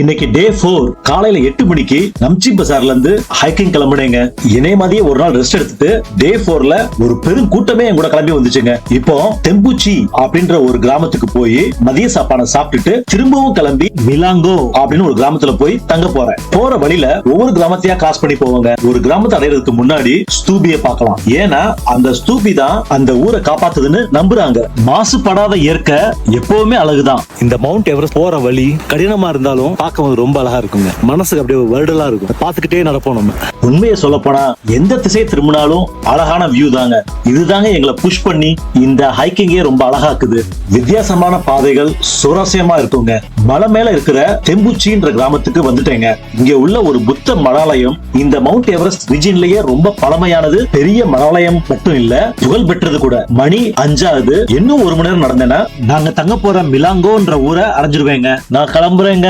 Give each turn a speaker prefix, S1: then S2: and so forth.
S1: இன்னைக்கு day four காலையில எட்டு மணிக்கு நம்ச்சி பசார்ல இருந்து ஹைக்கிங் கிளம்புனேங்க. இதே மாதிரியே ஒரு நாள் ரெஸ்ட் எடுத்துட்டு டே ஃபோர்ல ஒரு பெரும் கூட்டமே என் கூட கிளம்பி வந்துச்சுங்க. இப்போ தெம்புச்சி அப்படின்ற ஒரு கிராமத்துக்கு போய் மதிய சாப்பாடை சாப்பிட்டுட்டு திரும்பவும் கிளம்பி மிலாங்கோ அப்படின்னு ஒரு கிராமத்துல போய் தங்க போறேன். போற வழியில ஒவ்வொரு கிராமத்தையா கிராஸ் பண்ணி போவாங்க. ஒரு கிராமத்தை அடையிறதுக்கு முன்னாடி ஸ்தூபியை பார்க்கலாம். ஏன்னா அந்த ஸ்தூபி தான் அந்த ஊரை காப்பாத்துதுன்னு நம்புறாங்க. மாசுபடாத இயற்கை எப்பவுமே அழகுதான்.
S2: இந்த மவுண்ட் எவரெஸ்ட் போற வழி கடினமா இருந்தாலும் பார்க்கும்போது ரொம்ப அழகா இருக்குங்க. மனசுக்கு அப்படியே ஒரு வருடலா இருக்கும். பார்த்துக்கிட்டே நடப்போம் நம்ம.
S1: உண்மையை சொல்ல போனா எந்த திசை திரும்பினாலும் அழகான வியூ தாங்க. இதுதாங்க எங்களை புஷ் பண்ணி இந்த ஹைக்கிங்கே ரொம்ப அழகாக்குது வித்தியாசமான பாதைகள் சுவாரஸ்யமா இருக்குங்க. மலை மேல இருக்கிற தெம்புச்சின்ற கிராமத்துக்கு வந்துட்டேங்க. இங்க உள்ள ஒரு புத்த மடாலயம் இந்த மவுண்ட் எவரெஸ்ட் ரிஜின்லயே ரொம்ப பழமையானது. பெரிய மடாலயம் மட்டும் இல்ல புகழ் பெற்றது கூட. மணி அஞ்சாவது இன்னும் ஒரு மணி நேரம் நடந்தேன்னா நாங்க தங்க போற மிலாங்கோன்ற ஊரை அடைஞ்சிருவேங்க. நான் கிளம்புறேங்க.